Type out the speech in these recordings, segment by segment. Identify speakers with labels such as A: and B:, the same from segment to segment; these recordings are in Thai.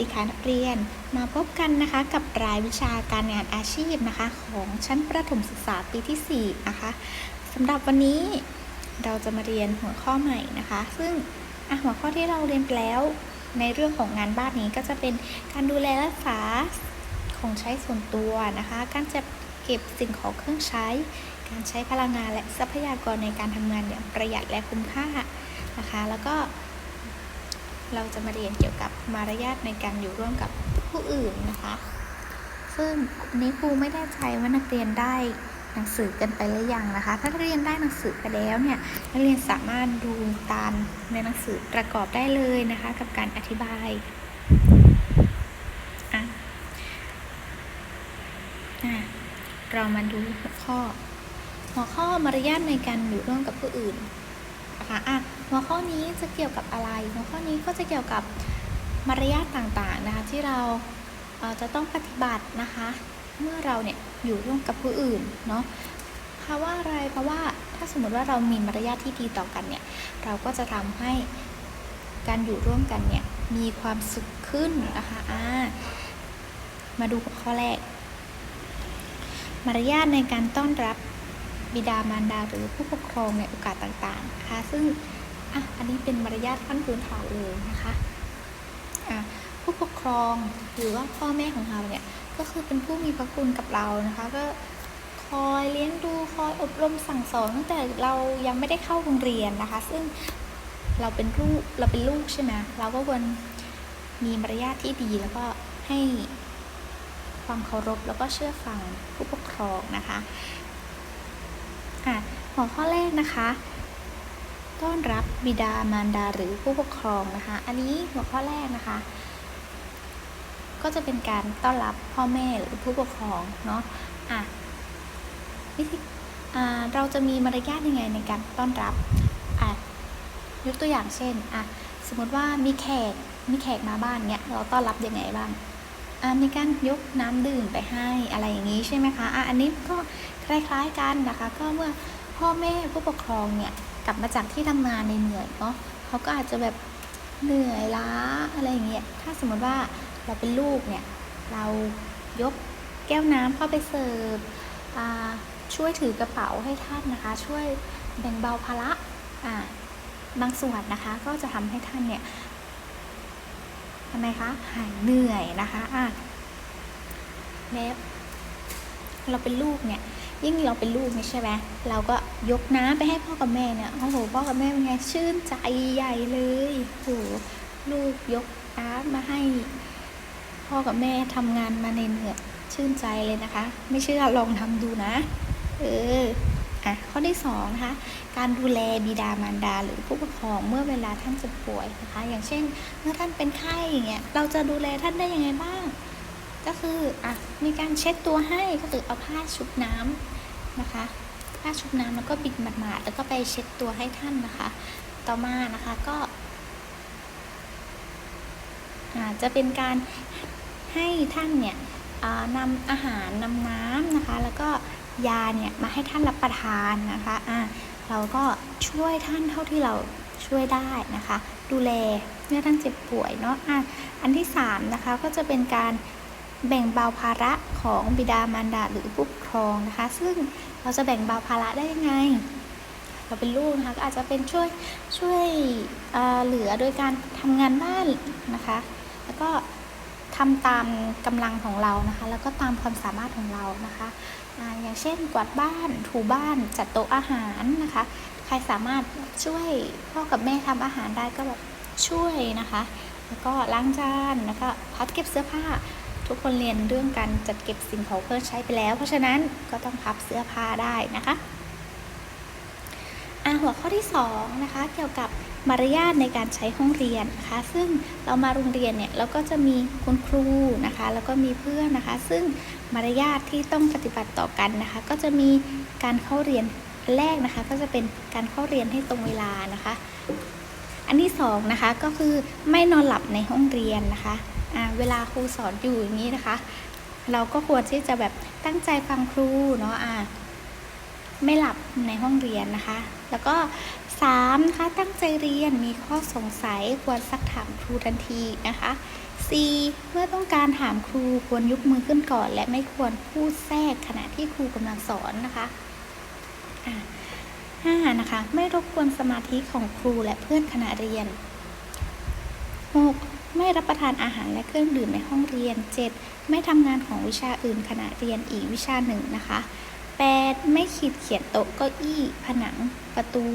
A: ดีค่ะนักเรียนมาพบกันนะคะกับรายวิชาการงานอาชีพนะคะ ของชั้นประถมศึกษาปีที่ 4 นะคะสำหรับวันนี้เราจะมาเรียนหัวข้อใหม่นะคะ ซึ่งหัวข้อที่เราเรียนไปแล้วในเรื่องของงานบ้านนี้ก็จะเป็นการดูแลรักษาของใช้ส่วนตัวนะคะ การจัดเก็บสิ่งของเครื่องใช้ การใช้พลังงานและทรัพยากรในการทำงานอย่างประหยัดและคุ้มค่านะคะ แล้วก็ เราจะมาเรียนเกี่ยวกับมารยาทในการอยู่ร่วมกับผู้อื่นนะคะ ซึ่งนนี้ครูไม่แน่ใจว่านักเรียนได้หนังสือกันไปหรือยังนะคะ ถ้านักเรียนได้หนังสือไปแล้วเนี่ยนักเรียนสามารถดูตามในหนังสือประกอบได้เลยนะคะ กับการอธิบายอะอะเรามาดูหัวข้อ หัวข้อมารยาทในการอยู่ร่วมกับผู้อื่น นะคะอะหัวข้อนี้จะเกี่ยวกับอะไร หัวข้อนี้ก็จะเกี่ยวกับมารยาทต่างๆนะคะที่เราเจะต้องปฏิบัตินะคะ เมื่อเราเนี่ยอยู่ร่วมกับผู้อื่นเนาะเพราะว่าอะไรเพราะว่าถ้าสมมติว่าเรามีมารยาทที่ดีต่อกันเนี่ยเราก็จะทำให้การอยู่ร่วมกันเนี่ยมีความสุขขึ้นนะคะอ่ามาดูข้อแรก มารยาทในการต้อนรับ บิดามารดาหรือผู้ปกครองในโอกาสต่างๆนะคะซึ่งอะอันนี้เป็นมารยาทขั้นพื้นฐานเลยนะคะอะผู้ปกครองหรือว่าพ่อแม่ของเราเนี่ยก็คือเป็นผู้มีพระคุณกับเรานะคะ ก็คอยเลี้ยงดูคอยอบรมสั่งสอนตั้งแต่เรายังไม่ได้เข้าโรงเรียนนะคะ ซึ่งเราเป็นลูกเราเป็นลูกใช่ไหมเราก็ควรมีมารยาทที่ดีแล้วก็ให้ความเคารพแล้วก็เชื่อฟังผู้ปกครองนะคะ อะ หัวข้อแรกนะคะ ต้อนรับบิดามารดาหรือผู้ปกครองนะคะ อันนี้หัวข้อแรกนะคะ ก็จะเป็นการต้อนรับพ่อแม่หรือผู้ปกครองเนาะอะวิธีอ่าเราจะมีมารยาทยังไงในการต้อนรับอะยกตัวอย่างเช่นอะสมมติว่ามีแขกมีแขกมาบ้านเนี้ยเราต้อนรับยังไงบ้าง มีการยกน้ำดื่มไปให้อะไรอย่างนี้ใช่ไหมคะอะอันนี้ก็คล้ายๆกันนะคะ ก็เมื่อพ่อแม่ผู้ปกครองเนี่ยกลับมาจากที่ทำงานเหนื่อยเนาะเขาก็อาจจะแบบเหนื่อยล้าอะไรอย่างเงี้ยถ้าสมมติว่าเราเป็นลูกเนี่ยเรายกแก้วน้ำเข้าไปเสิร์ฟช่วยถือกระเป๋าให้ท่านนะคะ ช่วยแบ่งเบาภาระอ่าบางส่วนนะคะ ก็จะทำให้ท่านเนี่ย ทำไมคะ หายเหนื่อยนะคะอะแล้วเราเป็นลูกเนี่ย ยิ่งเราเป็นลูกนี่ใช่ไหมเราก็ยกน้ำไปให้พ่อกับแม่เนี่ยโอ้โหพ่อกับแม่เป็นไงชื่นใจใหญ่เลยโหลูกยกน้ำมาให้ พ่อกับแม่ทำงานมาเหนื่อยชื่นใจเลยนะคะ ไม่เชื่อลองทำดูนะ เออ อะข้อที่สองนะคะการดูแลบิดามารดาหรือผู้ปกครองเมื่อเวลาท่านเจ็บป่วยนะคะ อย่างเช่น เมื่อท่านเป็นไข้อย่างเงี้ยเราจะดูแลท่านได้ยังไงบ้าง ก็คืออะมีการเช็ดตัวให้ก็คือเอาผ้าชุบน้ำนะคะผ้าชุบน้ำแล้วก็บิดหมาดๆแล้วก็ไปเช็ดตัวให้ท่านนะคะ ต่อมานะคะก็อาจจะเป็นการให้ท่านเนี่ยนำอาหารนำน้ำนะคะ แล้วก็ ยาเนี่ยมาให้ท่านรับประทานนะคะอะเราก็ช่วยท่านเท่าที่เราช่วยได้นะคะ ดูแลเมื่อท่านเจ็บป่วยเนาะอะอันที่สามนะคะก็จะเป็นการแบ่งเบาภาระของบิดามารดาหรือผู้ปกครองนะคะ ซึ่งเราจะแบ่งเบาภาระได้ยังไง เราเป็นลูกนะคะก็อาจจะเป็นช่วยช่วยเเหลือโดยการทำงานบ้านนะคะ แล้วก็ทำตามกำลังของเรานะคะ แล้วก็ตามความสามารถของเรานะคะ อย่างเช่นกวาดบ้านถูบ้านจัดโต๊ะอาหารนะคะ ใครสามารถช่วยพ่อกับแม่ทำอาหารได้ก็แบบช่วยนะคะ แล้วก็ล้างจานแล้วก็พับเก็บเสื้อผ้า ทุกคนเรียนเรื่องการจัดเก็บสิ่งของเครื่องใช้ไปแล้ว เพราะฉะนั้นก็ต้องพับเสื้อผ้าได้นะคะอะหัวข้อที่2นะคะเกี่ยวกับมารยาทในการใช้ห้องเรียนนะคะซึ่งเรามาโรงเรียนเนี่ยเราก็จะมีคุณครูนะคะ แล้วก็มีเพื่อนนะคะ ซึ่ง มารยาทที่ต้องปฏิบัติต่อกันนะคะ ก็จะมีการเข้าเรียนแรกนะคะ ก็จะเป็นการเข้าเรียนให้ตรงเวลานะคะ อันที่สองนะคะก็คือไม่นอนหลับในห้องเรียนนะคะเวลาครูสอนอยู่อย่างนี้นะคะ เราก็ควรที่จะแบบตั้งใจฟังครูเนาะอ่าไม่หลับในห้องเรียนนะคะ แล้วก็สามนะคะตั้งใจเรียนมีข้อสงสัยควรซักถามครูทันทีนะคะ C เมื่อต้องการถามครูควรยกมือขึ้นก่อน และไม่ควรพูดแทรกขณะที่ครูกำลังสอนนะคะะห้านะคะ ไม่รบกวนสมาธิของครูและเพื่อนขณะเรียน 6. ไม่รับประทานอาหารและเครื่องดื่มในห้องเรียน 7. ไม่ทำงานของวิชาอื่นขณะเรียนอีกวิชาหนึ่งนะคะ 8. ไม่ขีดเขียนโต๊ะเก้าอี้ ผนัง ประตู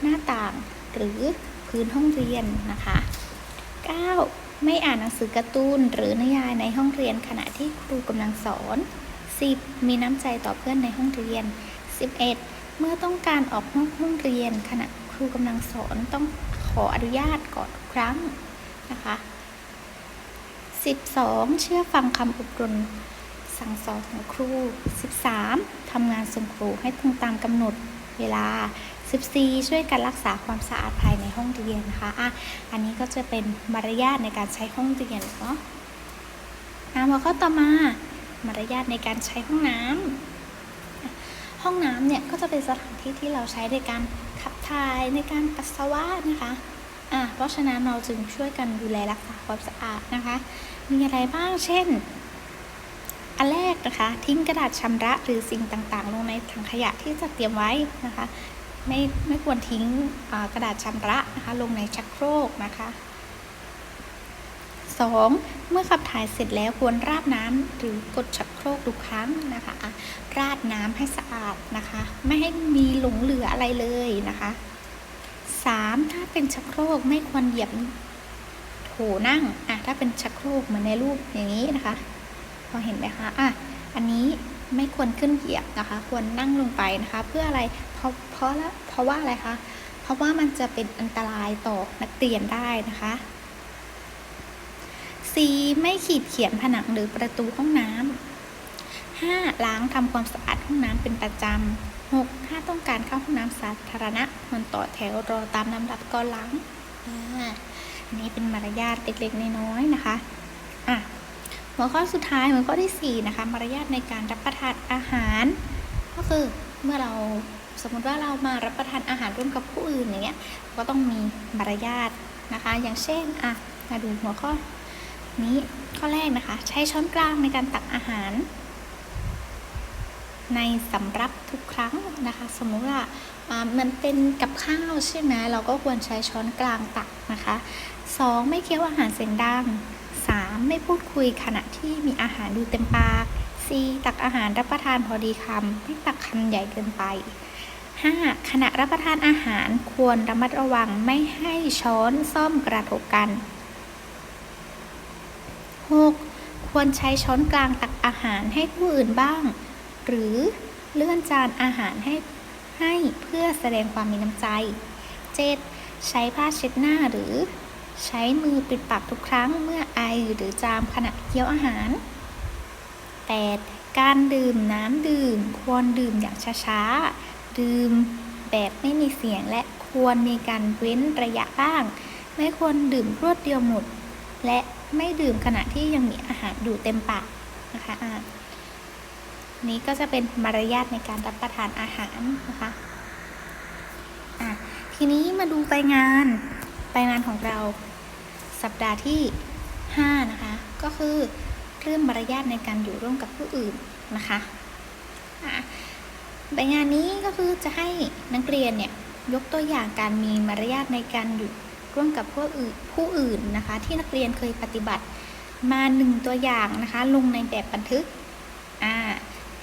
A: หน้าต่าง หรือพื้นห้องเรียนนะคะ 9. ไม่อ่านหนังสือการ์ตูนหรือนิยายในห้องเรียนขณะที่ครูกำลังสอน 10. มีน้ำใจต่อเพื่อนในห้องเรียน 11. เมื่อต้องการออกนอกห้องเรียน ขณะครูกำลังสอนต้องขออนุญาตก่อนครั้งนะคะ 12. เชื่อฟังคำอบรมสั่งสอนของครู 13. ทำงานส่งครูให้ตรงตามกำหนดเวลา 14. ช่วยกันรักษาความสะอาดภายในห้องเรียนนะคะอะอันนี้ก็จะเป็นมารยาทในการใช้ห้องเรียนเนาะอะมาข้อต่อมามารยาทในการใช้ห้องน้ำอะห้องน้ำเนี่ยก็จะเป็นสถานที่ที่เราใช้ในการขับถ่ายในการปัสสาวะนะคะอะเพราะฉะนั้นเราจึงช่วยกันดูแลรักษาความสะอาดนะคะ มีอะไรบ้างเช่น อันแรกนะคะ ทิ้งกระดาษชำระหรือสิ่งต่างๆ ลงในถังขยะที่จะเตรียมไว้นะคะ ไม่ไม่ควรทิ้งกระดาษชำระนะคะลงในชักโครกนะคะ 2. เมื่อขับถ่ายเสร็จแล้วควรราดน้ำหรือกดชักโครกทุกครั้งนะคะะราดน้ำให้สะอาดนะคะ ไม่ให้มีหลงเหลืออะไรเลยนะคะ 3. ถ้าเป็นชักโครกไม่ควรเหยียบโถนั่งอะถ้าเป็นชักโครกเหมือนในรูปอย่างนี้นะคะ พอเห็นไหมคะอะอันนี้ ไม่ควรขึ้นเหยียบนะคะ ควรนั่งลงไปนะคะ เพื่ออะไรเพราะเพราะละเพราะว่าอะไรคะเพราะว่ามันจะเป็นอันตรายต่อนักเรียนได้นะคะ C ไม่ขีดเขียนผนังหรือประตูห้องน้ำ 5. ล้างทำความสะอาดห้องน้ำเป็นประจำ 6. ถ้าต้องการเข้าห้องน้ำสาธารณะมันต่อแถวรอตามลำดับก่อนล้างอ่าอันนี้เป็นมารยาทเล็กๆน้อยๆนะคะ อะ หัวข้อสุดท้ายหัวข้อที่ 4 นะคะ มารยาทในการรับประทานอาหาร ก็คือเมื่อเราสมมติว่าเรามารับประทานอาหารร่วมกับผู้อื่นอย่างเงี้ยก็ต้องมีมารยาทนะคะ อย่างเช่นอะมาดูหัวข้อนี้ข้อแรกนะคะ ใช้ช้อนกลางในการตักอาหาร ในสำรับทุกครั้งนะคะ สมมุติว่ามันเป็นกับข้าวใช่ไหมเราก็ควรใช้ช้อนกลางตักนะคะ 2. ไม่เคี้ยวอาหารเสียงดัง 3. ไม่พูดคุยขณะที่มีอาหารดูเต็มปาก 4. ตักอาหารรับประทานพอดีคำไม่ตักคำใหญ่เกินไป 5. ขณะรับประทานอาหารควรระมัดระวังไม่ให้ช้อนซ่อมกระทบกัน 6. ควรใช้ช้อนกลางตักอาหารให้ผู้อื่นบ้าง หรือเลื่อนจานอาหารให้ให้เพื่อแสดงความมีน้ำใจ 7. ใช้ผ้าเช็ดหน้าหรือ ใช้มือปิดปากทุกครั้งเมื่อไอหรือจามขณะเคี้ยวอาหาร 8. การดื่มน้ำดื่ม ควรดื่มอย่างช้าๆ ดื่มแบบไม่มีเสียงและควรมีการเว้นระยะบ้าง ไม่ควรดื่มรวดเดียวหมด และไม่ดื่มขณะที่ยังมีอาหารอยู่เต็มปากนะคะอ่านี้ก็จะเป็นมารยาทในการรับประทานอาหารนะคะอะทีนี้มาดูไปงานไปงานของเรา สัปดาห์ที่ 5 นะคะ ก็คือเรื่องมารยาทในการอยู่ร่วมกับผู้อื่นนะคะใบงานนี้ก็คือจะให้นักเรียนเนี่ยยกตัวอย่างการมีมารยาทในการอยู่ร่วมกับผู้อื่นผู้อื่นนะคะ ที่นักเรียนเคยปฏิบัติมาหนึ่งตัวอย่างนะคะ ลงในแบบบันทึกอ่า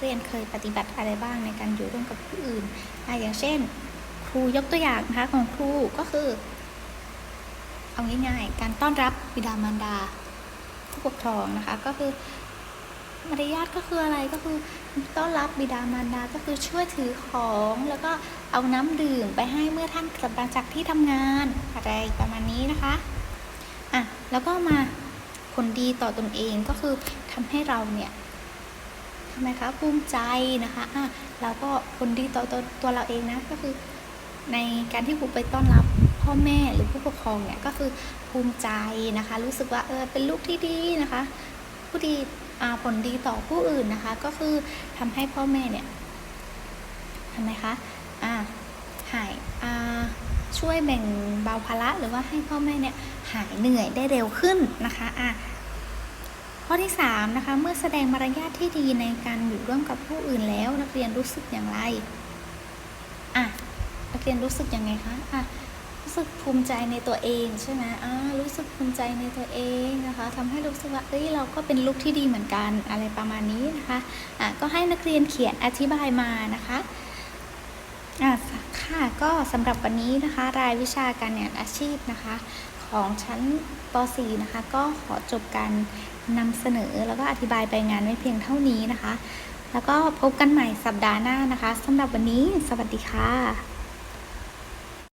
A: เรียนเคยปฏิบัติอะไรบ้างในการอยู่ร่วมกับผู้อื่นอ่าอย่างเช่น ครูยกตัวอย่างนะคะของครูก็คือ เอาง่ายๆ การต้อนรับบิดามารดา ผู้ปกครองนะคะ ก็คือมารยาทก็คืออะไรก็คือต้อนรับบิดามารดาก็คือช่วยถือของแล้วก็เอาน้ำดื่มไปให้เมื่อท่านกลับมาจากที่ทำงานอะไรประมาณนี้นะคะอะแล้วก็มาผลดีต่อตนเองก็คือทำให้เราเนี่ยทำไมคะภูมิใจนะคะอะเราก็ผลดีต่อตัวตัวเราเองนะก็คือในการที่ครูไปต้อนรับ พ่อแม่หรือผู้ปกครองเนี่ยก็คือภูมิใจนะคะ รู้สึกว่าเออเป็นลูกที่ดีนะคะ ผู้ดีผลดีต่อผู้อื่นนะคะ ก็คือทำให้พ่อแม่เนี่ยทำไมคะอ่าหายอ่าช่วยแบ่งเบาภาระหรือว่าให้พ่อแม่เนี่ยหายเหนื่อยได้เร็วขึ้นนะคะอะข้อที่สามนะคะเมื่อแสดงมารยาทที่ดีในการอยู่ร่วมกับผู้อื่นแล้ว นักเรียนรู้สึกอย่างไรอะนักเรียนรู้สึกยังไงคะอะ สึกภูมิใจในตัวเองใช่ไหมอ่ารู้สึกภูมิใจในตัวเองนะคะทำให้รู้สึกว่าเอ้ยเราก็เป็นลูกที่ดีเหมือนกันอะไรประมาณนี้นะคะอะก็ให้นักเรียนเขียนอธิบายมานะคะอะค่ะก็สำหรับวันนี้นะคะ รายวิชาการงานอาชีพนะคะ ของชั้นป .4 นะคะ ก็ขอจบการนำเสนอแล้วก็อธิบายไปงานไม่เพียงเท่านี้นะคะ แล้วก็พบกันใหม่สัปดาห์หน้านะคะสำหรับวันนี้ สวัสดีค่ะ